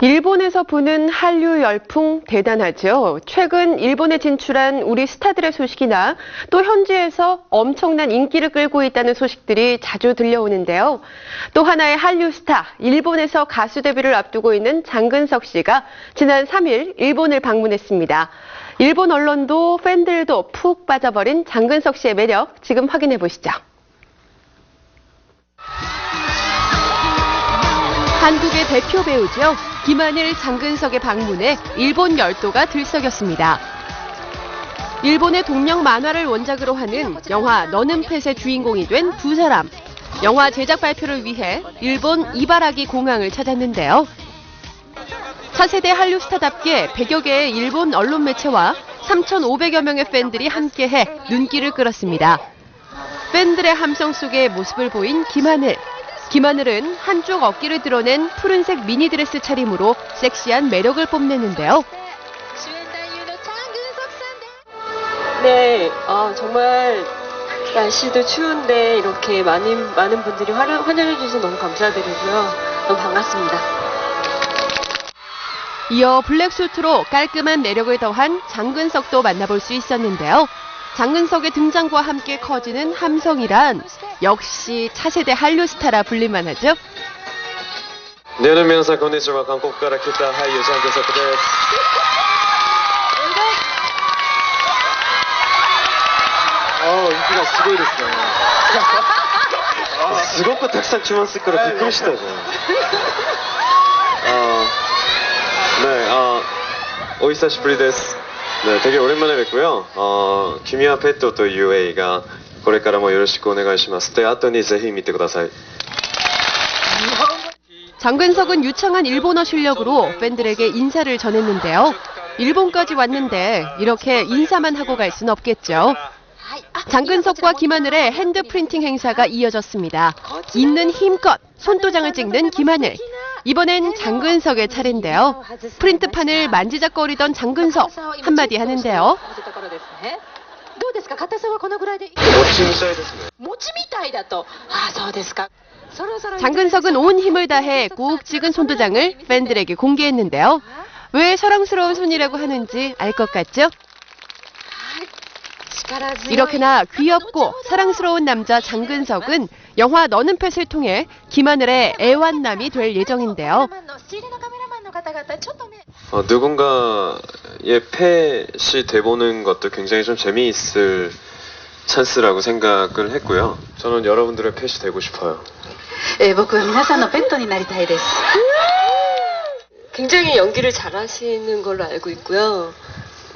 일본에서 부는 한류 열풍 대단하죠. 최근 일본에 진출한 우리 스타들의 소식이나 또 현지에서 엄청난 인기를 끌고 있다는 소식들이 자주 들려오는데요. 또 하나의 한류 스타, 일본에서 가수 데뷔를 앞두고 있는 장근석 씨가 지난 3일 일본을 방문했습니다. 일본 언론도 팬들도 푹 빠져버린 장근석 씨의 매력 지금 확인해 보시죠. 한국의 대표 배우죠. 김하늘, 장근석의 방문에 일본 열도가 들썩였습니다. 일본의 동명 만화를 원작으로 하는 영화 너는 펫의 주인공이 된 두 사람. 영화 제작 발표를 위해 일본 이바라기 공항을 찾았는데요. 차세대 한류 스타답게 100여 개의 일본 언론 매체와 3,500여 명의 팬들이 함께해 눈길을 끌었습니다. 팬들의 함성 속에 모습을 보인 김하늘. 김하늘은 한쪽 어깨를 드러낸 푸른색 미니드레스 차림으로 섹시한 매력을 뽐내는데요. 네, 어, 정말 날씨도 추운데 이렇게 많은 많은 분들이 환영, 환영해 주셔서 너무 감사드리고요. 너무 반갑습니다. 이어 블랙수트로 깔끔한 매력을 더한 장근석도 만나볼 수 있었는데요. 장근석의 등장과 함께 커지는 함성이란 역시 차세대 한류 스타라 불릴만 하죠. 내면서 건네지와 광고 가라 키타 하이 여장께서 그대 아, 어 네, 인기가 쓰고 이랬어요. 쓰고 탁상 춤만 쓸 거라 비끄러시다 네어 오이사시프리 데스. 네 되게 오랜만에 뵙고요. 어 김이와 페토 또 UA가 これからもよろしくお願いしますで後にぜひ見てください 장근석은 유창한 일본어 실력으로 팬들에게 인사를 전했는데요. 일본까지 왔는데 이렇게 인사만 하고 갈 순 없겠죠. 장근석과 김하늘의 핸드 프린팅 행사가 이어졌습니다. 있는 힘껏 손도장을 찍는 김하늘. 이번엔 장근석의 차례인데요. 프린트판을 만지작거리던 장근석 한마디 하는데요. どうですか硬さはこのぐらいで餅みたいですね餅みたいだとああそうですかそろそろ 장근석은 온 힘을 다해 꾹 찍은 손도장을 팬들에게 공개했는데요. 왜 사랑스러운 손이라고 하는지 알 것 같죠? 力強い 이렇게나 귀엽고 사랑스러운 남자 장근석은 영화 너는 펫을 통해 김하늘의 애완남이 될 예정인데요. カメラマンの仕入れのカメラマンの方々ちょっとね 어, 누군가 의 펫이 돼보는 것도 굉장히 좀 재미있을 찬스라고 생각을 했고요. 저는 여러분들의 펫이 되고 싶어요. えー僕は皆さんのペットになりたいです 굉장히 연기를 잘하시는 걸로 알고 있고요.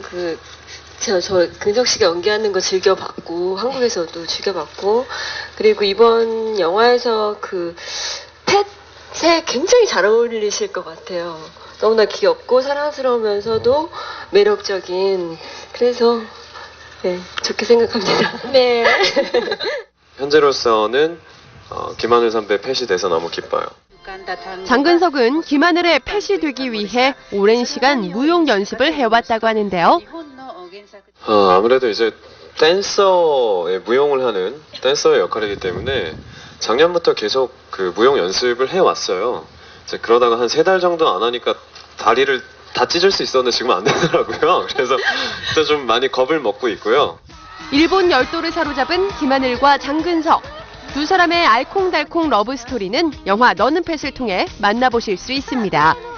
그, 저, 저 근석 씨가 연기하는 거 즐겨봤고, 한국에서도 즐겨봤고, 그리고 이번 영화에서 그, 펫에 굉장히 잘 어울리실 것 같아요. 너무나 귀엽고, 사랑스러우면서도 매력적인, 그래서, 네, 좋게 생각합니다. 네. 현재로서는 어, 김하늘 선배 펫이 돼서 너무 기뻐요. 장근석은 김하늘의 펫이 되기 위해 오랜 시간 무용 연습을 해왔다고 하는데요. 어, 아무래도 이제 댄서의 무용을 하는 댄서의 역할이기 때문에 작년부터 계속 그 무용 연습을 해왔어요. 이제 그러다가 한 세 달 정도 안 하니까 다리를 다 찢을 수 있었는데 지금 안 되더라고요. 그래서 일단 좀 많이 겁을 먹고 있고요. 일본 열도를 사로잡은 김하늘과 장근석. 두 사람의 알콩달콩 러브 스토리는 영화 너는 펫을 통해 만나보실 수 있습니다.